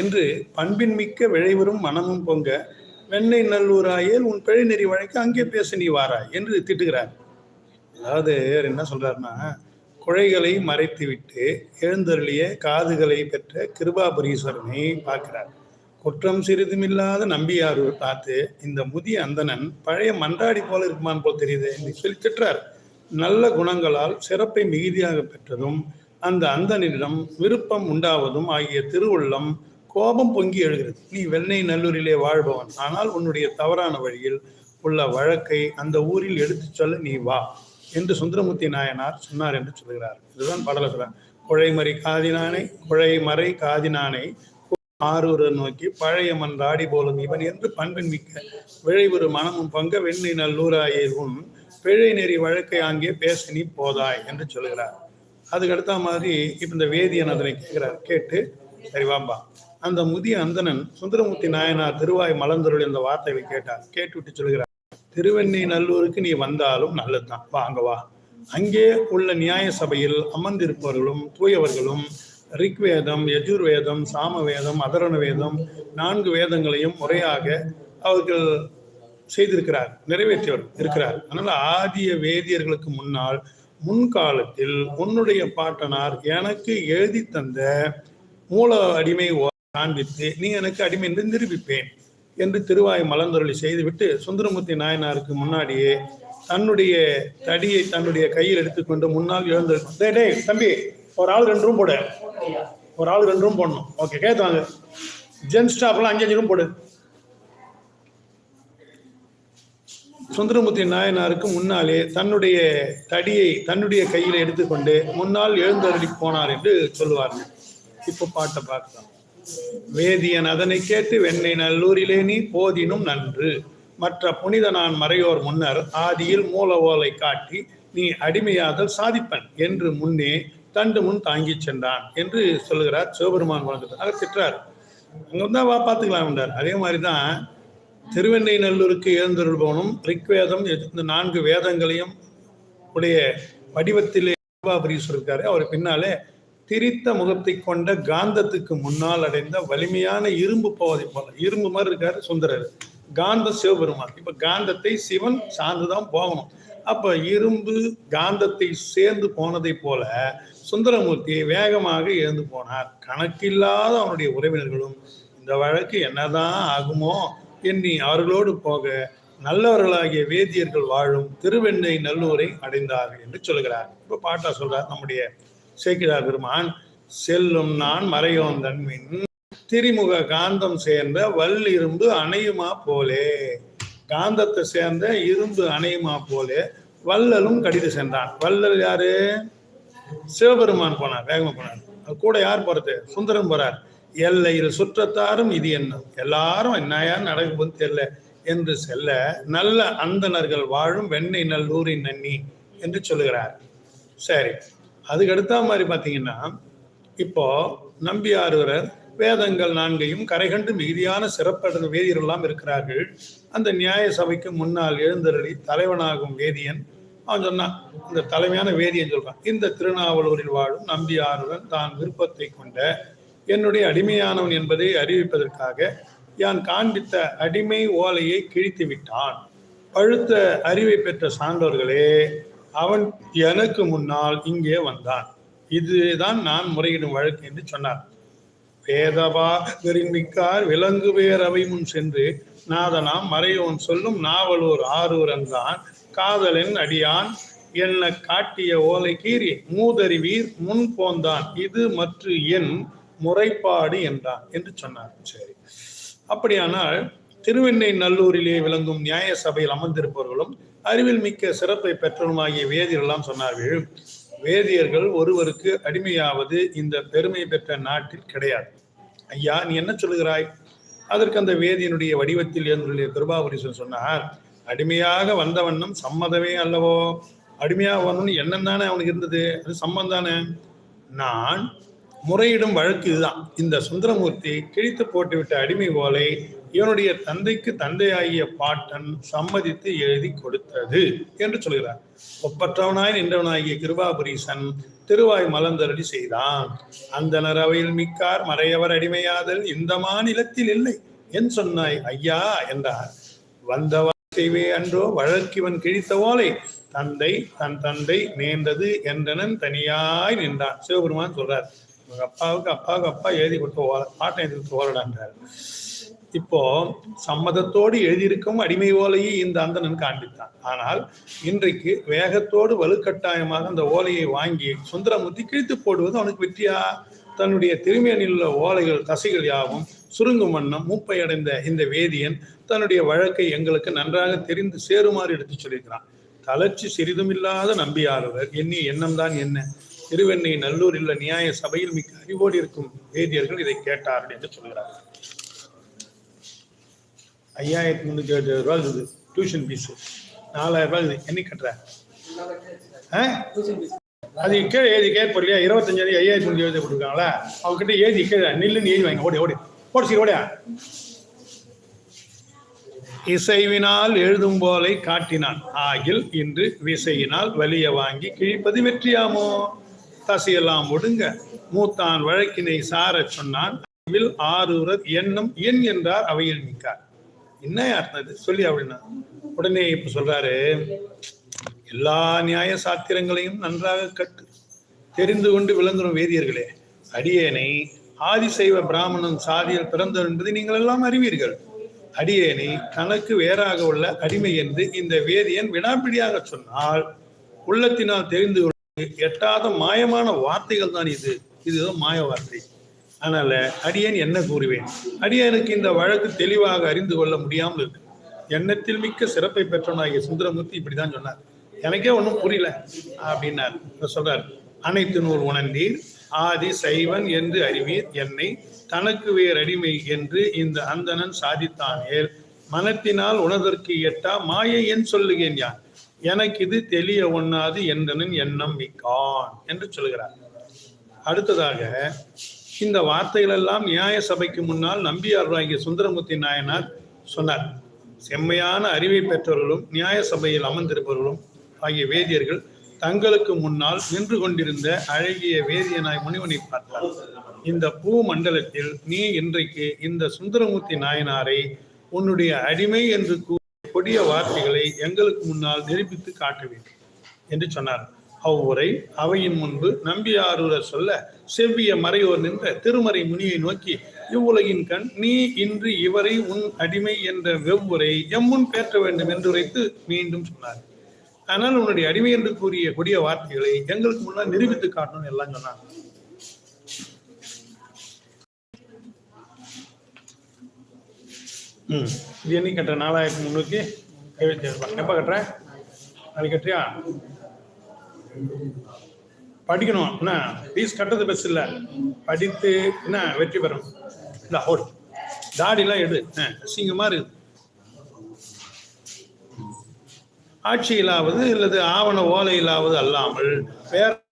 என்று பண்பின் மிக்க விழைவரும் மனமும் பொங்க வெண்ணெய் நல்லூராயேல் உன் பிழை நெறி வழக்கு அங்கே பேச நீ வாராய் என்று திட்டுகிறார். அதாவது என்ன சொல்றாருன்னா குழைகளை மறைத்துவிட்டு எழுந்தருளிய காதுகளை பெற்ற கிருபாபுரீஸ்வரனை பார்க்கிறார். குற்றம் சிறிதுமில்லாத நம்பியார் பார்த்து இந்த முதிய அந்தணன் பழைய மன்றாடி போல இருக்குமான் போல் தெரியுது என்று சொல்லி திட்டுறார். நல்ல குணங்களால் சிறப்பை மிகுதியாக பெற்றதும் அந்த அந்தனிடம் விருப்பம் உண்டாவதும் ஆகிய திருவுள்ளம் கோபம் பொங்கி எழுகிறது. நீ வெண்ணெய் நல்லூரிலே வாழ்பவன். ஆனால் உன்னுடைய தவறான வழியில் உள்ள வழக்கை அந்த ஊரில் எடுத்துச் சொல்ல நீ வா என்று சுந்தரமூர்த்தி நாயனார் சொன்னார் என்று சொல்கிறார். இதுதான் பாடல சொல்றார். குழைமறை காதினானை குழைமறை காதினானை ஆரூரை நோக்கி பழைய மன்றாடி போலும் இவன் என்று பண்பின் மிக்க விழைவுறு மனமும் பங்க வெண்ணெய் நல்லூராயும் பிழை நெறி வழக்கை அங்கே பேச நீ போதாய் என்று சொல்கிறார். அதுக்கு அடுத்த மாதிரி இப்ப இந்த வேதியன் அதனை கேட்கிறார். கேட்டு சரி வாம்பா அந்த முதிய அந்தணன் சுந்தரமூர்த்தி நாயனார் திருவாய் மலர்ந்தருள் இந்த வார்த்தையை கேட்டார். கேட்டுவிட்டு சொல்கிறார் திருவெண்ணை நல்லூருக்கு நீ வந்தாலும் நல்லதுதான். வா அங்க வா. அங்கே உள்ள நியாய சபையில் அமர்ந்திருப்பவர்களும் தூயவர்களும் ரிக்வேதம் யஜுர்வேதம் சாமவேதம் அதரண வேதம் நான்கு வேதங்களையும் முறையாக அவர்கள் செய்திருக்கிறார் நிறைவேற்றியவர் இருக்கிறார். அதனால ஆதிய வேதியர்களுக்கு முன்னால் முன்காலத்தில் உன்னுடைய பாட்டனார் எனக்கு எழுதி தந்த மூல அடிமை ஓ- காண்பித்து நீ எனக்கு அடிமை என்று நிரூபிப்பேன் என்று திருவாய் மலர்ந்தொருளி செய்துவிட்டு சுந்தரமூர்த்தி நாயனாருக்கு முன்னாடியே தன்னுடைய தடியை தன்னுடைய கையில் எடுத்துக்கொண்டு முன்னால் எழுந்து டேய் டே தம்பி ஒரு ஆள் ரெண்டு ரூம் போடு. ஒரு ஆள் ரெண்டு ரூம் போடணும். ஓகே கேட்டாங்க ஜென் ஸ்டாஃப்லாம் அஞ்சு அஞ்சு ரூம் போடு. சுந்தரமூர்த்தி நாயனாருக்கு முன்னாலே தன்னுடைய தடியை தன்னுடைய கையில் எடுத்துக்கொண்டு முன்னால் எழுந்தருளி போனார் என்று சொல்லுவார்கள். இப்போ பாட்டை பார்க்கலாம். வேதியன் அதனை கேட்டு வெண்ணை நல்லூரிலே நீ போதினும் நன்று. மற்ற புனித நான் மறையோர் முன்னர் ஆதியில் மூல ஓலை காட்டி நீ அடிமையாதல் சாதிப்பன் என்று முன்னே தண்டு முன் தாங்கிச் சென்றான் என்று சொல்லுகிறார் சிவபெருமான் வழக்கத்தில் அதை திட்டார் அங்கே வந்தால் வா பார்த்துக்கலாம் என்றார். அதே மாதிரி தான் திருவெண்ணை நல்லூருக்கு எழுந்தருள்பவனும் ரிக்வேதம் இந்த நான்கு வேதங்களையும் உடைய வடிவத்திலே சிவாபுரீஸ்வரர் இருக்காரு அவர் பின்னாலே திரித்த முகத்தை கொண்ட காந்தத்துக்கு முன்னால் அடைந்த வலிமையான இரும்பு போவதை போல இரும்பு மாதிரி இருக்காரு சுந்தரர். காந்த சிவபெருமான். இப்ப காந்தத்தை சிவன் சார்ந்துதான் போகணும். அப்ப இரும்பு காந்தத்தை சேர்ந்து போனதை போல சுந்தரமூர்த்தி வேகமாக எழுந்து போனார். கணக்கில்லாத அவனுடைய உறவினர்களும் இந்த வழக்கு என்னதான் ஆகுமோ? எண்ணி அவர்களோடு போக நல்லவர்களாகிய வேதியர்கள் வாழும் திருவெண்ணை நல்லூரை அடைந்தார்கள் என்று சொல்கிறார் இப்ப பாட்டா சொல்றார் நம்முடைய சேக்கிழா பெருமான் செல்லும் நான் மறையோந்தன்மின் திரிமுக காந்தம் சேர்ந்த வல் இரும்பு அணையுமா போலே. காந்தத்தை சேர்ந்த இரும்பு அணையுமா போலே. வள்ளலும் கடிது சென்றான். வள்ளல் யாரு? சிவபெருமான் போனார் வேகமா போனார். அது கூட யார் போறது? சுந்தரம் போறார். எல்லையில் சுற்றத்தாரும் இது என்ன? எல்லாரும் என்னையா நடக்குதுன்னு தெரியல. என்று செல்ல நல்ல அந்தணர்கள் வாழும் வெண்ணெய் நல்லூரின் நன்னி என்று சொல்லுகிறார். சரி. அதுக்கு அடுத்த மாதிரி பார்த்தீங்கன்னா இப்போ நம்பியாரூரர் வேதங்கள் நான்கையும் கரைகண்டு மிகுதியான சிறப்படைந்த வேதியரெல்லாம் இருக்கிறார்கள். அந்த நியாய சபைக்கு முன்னால் எழுந்தருளி தலைவனாகும் வேதியன் அவன் சொன்னான் இந்த தலைமையான வேதியன் சொல்றான் இந்த திருநாவலூரில் வாழும் நம்பியாருடன் தான் விருப்பத்தை கொண்ட என்னுடைய அடிமையானவன் என்பதை அறிவிப்பதற்காக யான் காண்பித்த அடிமை ஓலையை கிழித்து விட்டான் பழுத்த அறிவை பெற்ற சான்றோர்களே அவன் எனக்கு முன்னால் இங்கே வந்தான். இதுதான் நான் முறையிடும் வழக்கு என்று சொன்னார். வேதவா மிக்கார் விலங்கு அவை முன் சென்று நாதனாம் மறையோன் சொல்லும் நாவலூர் ஆரூரன் தான். காதலன் அடியான் என்ன காட்டிய ஓலை கீறி மூதறிவீர் முன் போந்தான். இது மற்ற என் முறைப்பாடு என்றான் என்று சொன்னார். சரி. அப்படியானால் திருவெண்ணை நல்லூரிலே விளங்கும் நியாய சபையில் அமர்ந்திருப்பவர்களும் அறிவில் மிக்க சிறப்பை பெற்றவருமாகிய வேதியர் சொன்னார்கள். வேதியர்கள் ஒருவருக்கு அடிமையாவது இந்த பெருமை பெற்ற நாட்டில் கிடையாது. ஐயா நீ என்ன சொல்லுகிறாய்? அதற்கு அந்த வேதியனுடைய வடிவத்தில் என்று கிருபாபுரீஸ்வரன் சொன்னார் அடிமையாக வந்தவண்ணம் சம்மதமே அல்லவோ? அடிமையாக வரணும்னு எண்ணம் தானே அவனுக்கு இருந்தது? அது சம்மந்தம் தானே? நான் முறையிடும் வழக்கு இதுதான். இந்த சுந்தரமூர்த்தி கிழித்து போட்டுவிட்ட அடிமை போலை இவனுடைய தந்தைக்கு தந்தையாகிய பாட்டன் சம்மதித்து எழுதி கொடுத்தது என்று சொல்கிறார். ஒப்பற்றவனாய் நின்றவனாகிய கிருபாபுரீசன் திருவாய் மலர்ந்தரடி செய்தான். அந்த நரவையில் மிக்கார் மறையவர் அடிமையாதல் இந்த மாநிலத்தில் இல்லை என் சொன்னாய் ஐயா என்றார். வந்தவா செய்வே அன்றோ வழக்கிவன் கிழித்த ஓலை தந்தை தன் தந்தை நேர்ந்தது என்றனன் தனியாய் நின்றான். சிவபெருமான் சொல்றார். உங்க அப்பாவுக்கு அப்பாவுக்கு அப்பா எழுதி கொடுத்த ஓல பாட்டை எழுதி கொடுத்து ஓலடான்றார் இப்போ சம்மதத்தோடு எழுதியிருக்கும் அடிமை ஓலையை இந்த அந்தணன் காண்பித்தான். ஆனால் இன்றைக்கு வேகத்தோடு வலுக்கட்டாயமாக அந்த ஓலையை வாங்கி சுந்தரமூர்த்தி கிழித்து போடுவது அவனுக்கு வெற்றியா? தன்னுடைய திருமையனில் உள்ள ஓலைகள் தசைகள் யாவும் சுருங்கும் வண்ணம் மூப்பை அடைந்த இந்த வேதியன் தன்னுடைய வழக்கை எங்களுக்கு நன்றாக தெரிந்து சேருமாறு எடுத்து சொல்லியிருக்கிறான். தளர்ச்சி சிறிதுமில்லாத நம்பியாளவர் எண்ணிய எண்ணம் தான் என்ன? திருவெண்ணை நல்லூரில் நியாய சபையில் மிக்க அறிவோடு இருக்கும் வேதியர்கள் இதை கேட்டார்கள் என்று சொல்கிறார். ஐயாயிரத்தி முந்நூற்றி எழுபது ரூபா இருக்குது. டியூஷன் ஃபீஸு நாலாயிரம் ரூபாய் இருக்குது. என்னைக்கு கட்டுற? ஆ? அது கீழே எழுதி கேட்போம் இல்லையா இருபத்தஞ்சாயிரம் ஐயாயிரத்தி முந்நூற்றி எழுதி கொடுக்குறாங்களா அவங்ககிட்ட ஏதி கீழே நில்லுன்னு ஏதி வாங்க. ஓடி ஓடி. ஓடி சரி ஓடியா இசைவினால் எழுதும் போலை காட்டினான். ஆகில் இன்று விசையினால் வலிய வாங்கி கிழிப்பது வெற்றியாமோ? தசையெல்லாம் ஒடுங்க. மூத்தான் வழக்கினை சாரச் சொன்னான். வில் ஆரூரர் எண்ணம் என் என்றார். அவையில் நிற்கார். என்ன அர்த்தம் இது? சொல்லி அப்படின்னா. உடனே இப்ப சொல்றாரு எல்லா நியாய சாத்திரங்களையும் நன்றாக கட்டு தெரிந்து கொண்டு விளங்குறும் வேதியர்களே. அடியேனை ஆதிசைவ பிராமணன் சாதியில் பிறந்தவர் என்பதை நீங்கள் எல்லாம் அறிவீர்கள். அடியேனை தனக்கு வேறாக உள்ள அடிமை என்று இந்த வேதியன் வினாப்பிடியாக சொன்னால் உள்ளத்தினால் தெரிந்து கொண்டு எட்டாத மாயமான வார்த்தைகள் தான் இது இதுதான் மாய வார்த்தை. அதனால அடியேன் என்ன கூறுவேன்? அடியனுக்கு இந்த வழக்கு தெளிவாக அறிந்து கொள்ள முடியாமல் இருக்கு எண்ணத்தில் மிக்க சிறப்பை பெற்றவனாகிய சுந்தரமூர்த்தி இப்படிதான் சொன்னார். எனக்கே ஒன்றும் புரியல அப்படின்னார். சொல்றார் அனைத்து நூல் உணர்ந்தீர் ஆதி சைவன் என்று அறிவீர் என்னை தனக்கு வேறு அடிமை என்று இந்த அந்தணன் சாதித்தானேல் மனத்தினால் உணர்தற்கு எட்டா மாயை என் சொல்லுகேன் யான்? எனக்கு இது தெளிய ஒண்ணாது என்றனன் எண்ணம் மிக்கான் என்று சொல்கிறார் அடுத்ததாக இந்த வார்த்தைகள் எல்லாம் நியாய சபைக்கு முன்னால் நம்பியார்வாகிய சுந்தரமூர்த்தி நாயனார் சொன்னார். செம்மையான அறிவை பெற்றவர்களும் நியாய சபையில் அமர்ந்திருப்பவர்களும் ஆகிய வேதியர்கள் தங்களுக்கு முன்னால் நின்று கொண்டிருந்த அழகிய வேதியனாய் முனிவனை பார்த்தார். இந்த பூ மண்டலத்தில் நீ இன்றைக்கு இந்த சுந்தரமூர்த்தி நாயனாரை உன்னுடைய அடிமை என்று கூறிய கொடிய வார்த்தைகளை எங்களுக்கு முன்னால் நிரூபித்து காட்ட வேண்டும் என்று சொன்னார். அவ்வுரை அவையின் முன்பு நம்பியாரூரர் சொல்ல செவ்விய மறையோர் நின்ற திருமறை முனியை நோக்கி இவ்வுலகின் கண் நீ இன்று இவரை உன் அடிமை என்ற வெவ்வுரை எம்முன் பேற்ற வேண்டும் என்று உரைத்து மீண்டும் சொன்னார். ஆனால் உன்னுடைய அடிமை என்று கூறிய கொடிய வார்த்தைகளை எங்களுக்கு முன்னால் நிரூபித்து காட்டணும் எல்லாம் சொன்னாங்க ம் இது என்னைக்கு கட்டுற? நாலாயிரத்தி முந்நூற்றி எழுபத்தி ஏழு ரூபாய். எப்போ கட்டுறேன் நாளைக்கு கட்டுறியா? படிக்கணும். என்ன ஃபீஸ் கட்டுறது பெருசு இல்லை. படித்து என்ன வெற்றி பெறும். இல்லை ஹோல் தாடிலாம் எடு. அசிங்கமாக அசிங்கமா இருக்குது ஆட்சியிலாவது அல்லது ஆவண ஓலையிலாவது அல்லாமல் வேல்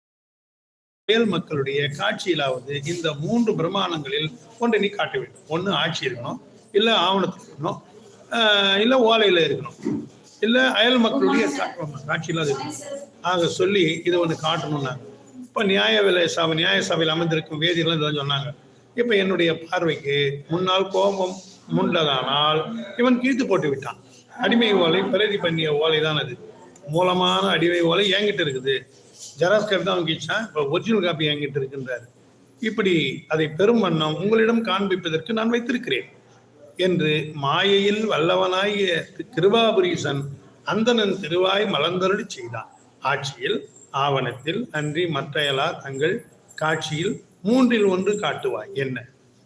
மேல் மக்களுடைய காட்சியிலாவது இந்த மூன்று பிரமாணங்களில் ஒன்றை நீ காட்ட வேண்டும். ஒன்று ஆட்சி இருக்கணும் இல்லை ஆவணத்தில் இருக்கணும் ஆஹ் இல்லை ஓலையில் இருக்கணும். இல்லை அயல் மக்களுடைய கா- இருக்கும் ஆக சொல்லி இதை ஒன்று காட்டணும்னா இப்போ நியாய விலை சபை நியாய சபையில் அமைந்திருக்கும் வேதியெல்லாம் இதெல்லாம் சொன்னாங்க. இப்போ என்னுடைய பார்வைக்கு முன்னால் கோபம் முண்டதானால் இவன் கீழ்த்து போட்டு விட்டான். அடிமை ஓலை பிரதி பண்ணிய ஓலை தான் அது. மூலமான அடிமை ஓலை என்கிட்ட இருக்குது. ஜெராக்ஸ் காப்பி தான் அவன் கீழ்ச்சான் இப்போ ஒரிஜினல் காப்பி என்கிட்ட இருக்கின்றார். இப்படி அதை பெரும் வண்ணம் உங்களிடம் காண்பிப்பதற்கு நான் வைத்திருக்கிறேன். என்று மாயையில் வல்லவனாகிய கிருபாபுரீசன் அந்தணன் திருவாய் மலர்ந்தருளி செய்தான். ஆட்சியில் ஆவணத்தில் அன்றி மற்றையலா தங்கள் காட்சியில் மூன்றில் ஒன்று காட்டுவாய். என்ன?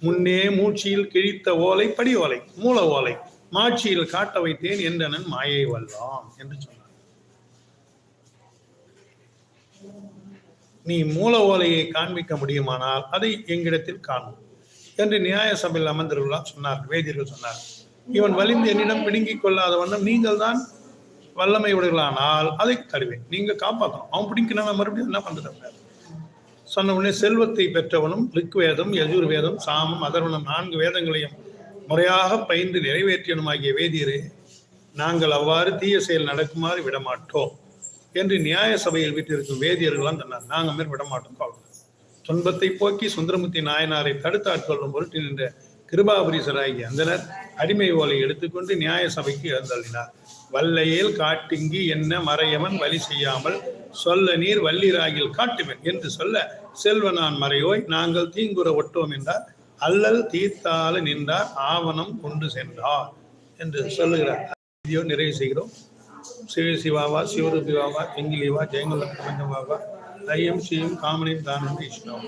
முன்னே மூச்சியில் கிழித்த ஓலை படி ஓலை மூல ஓலை மாட்சியில் காட்ட வைத்தேன் என்றனன் மாயை வல்லாம் என்று சொன்னான். நீ மூல ஓலையை காண்பிக்க முடியுமானால் அதை எங்கிடத்தில் காணும் என்று நியாய சபையில் அமர்ந்திருக்கலாம் சொன்னார் வேதியர்கள் சொன்னார். இவன் வலிந்து என்னிடம் பிடுங்கிக் கொள்ளாத வண்ணம் நீங்கள் தான் வல்லமை உடையவர்களானால் அதை தருவேன். நீங்க காப்பாற்றணும். அவன் பிடிக்கணும் மறுபடியும் என்ன பண்றது சொன்ன உடனே செல்வத்தை பெற்றவனும் ரிக்வேதம் யஜுர்வேதம் சாமம் அதர்வனம் நான்கு வேதங்களையும் முறையாக பயின்று நிறைவேற்றியனுமாகிய வேதியரே நாங்கள் அவ்வாறு தீய செயல் நடக்குமாறு விடமாட்டோம் என்று நியாய சபையில் வீட்டிருக்கும் வேதியர்கள்லாம் சொன்னார். நாங்கள் மேல் விடமாட்டோம் அவ்வளவு துன்பத்தை போக்கி சுந்தரமூர்த்தி நாயனாரை தடுத்து ஆட்கொள்ளும் பொருட்டு நின்ற கிருபாபுரீசராகிய அந்தனர் அடிமை ஓலை எடுத்துக்கொண்டு நியாய சபைக்கு எழுந்தள்ளினார் வல்லையில் காட்டிங்கி என்ன மறையவன் வழி செய்யாமல் சொல்ல நீர் வள்ளிராகில் காட்டுவன் என்று சொல்ல செல்வனான் மறையோய் நாங்கள் தீங்குற ஒட்டோம் என்றார். அல்லல் தீர்த்தால நின்றார் ஆவணம் கொண்டு சென்றார் என்று சொல்லுகிறார். நிறைவு செய்கிறோம். சிவ சிவாவா சிவரூபிவாவா எங்கிலிவா ஜெயங்கல பிரபஞ்சமாவா ఐఎం సీఎం కామనేని దానండి ఇష్టం.